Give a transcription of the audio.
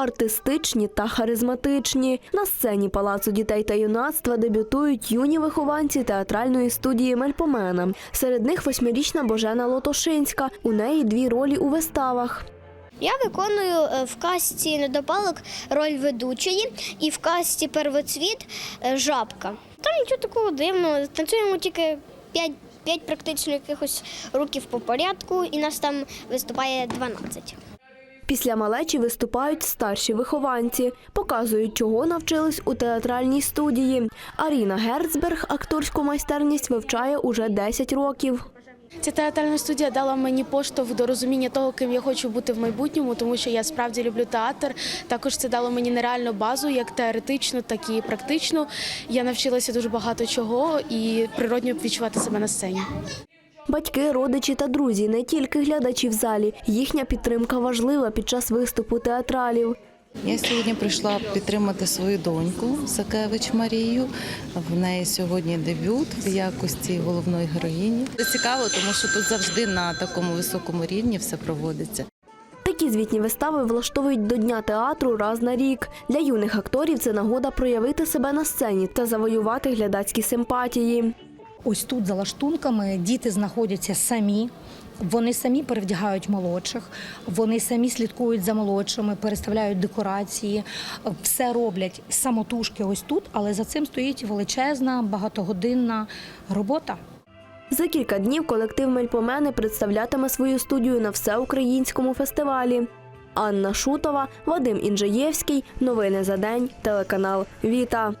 артистичні та харизматичні. На сцені Палацу дітей та юнацтва дебютують юні вихованці театральної студії Мельпомена. Серед них восьмирічна Божена Лотошинська. У неї дві ролі у виставах. Я виконую е, в касті недопалок роль ведучої і в касті первоцвіт е, жабка. Там нічого такого дивного. Танцюємо тільки 5, 5 практично якихось руків по порядку, і нас там виступає 12. Після малечі виступають старші вихованці, показують, чого навчились у театральній студії. Аріна Герцберг акторську майстерність вивчає уже 10 років. Ця театральна студія дала мені поштовх до розуміння того, ким я хочу бути в майбутньому, тому що я справді люблю театр. Також це дало мені нереальну базу, як теоретично, так і практично. Я навчилася дуже багато чого і природньо відчувати себе на сцені. Батьки, родичі та друзі, не тільки глядачі в залі. Їхня підтримка важлива під час виступу театралів. Я сьогодні прийшла підтримати свою доньку Сакевич Марію. В неї сьогодні дебют в якості головної героїні. Це цікаво, тому що тут завжди на такому високому рівні все проводиться. Такі звітні вистави влаштовують до Дня театру раз на рік. Для юних акторів це нагода проявити себе на сцені та завоювати глядацькі симпатії. Ось тут за лаштунками діти знаходяться самі. Вони самі перевдягають молодших, вони самі слідкують за молодшими, переставляють декорації, все роблять самотужки ось тут, але за цим стоїть величезна багатогодинна робота. За кілька днів колектив Мельпомени представлятиме свою студію на всеукраїнському фестивалі. Анна Шутова, Вадим Інжаєвський. Новини за день. Телеканал Віта.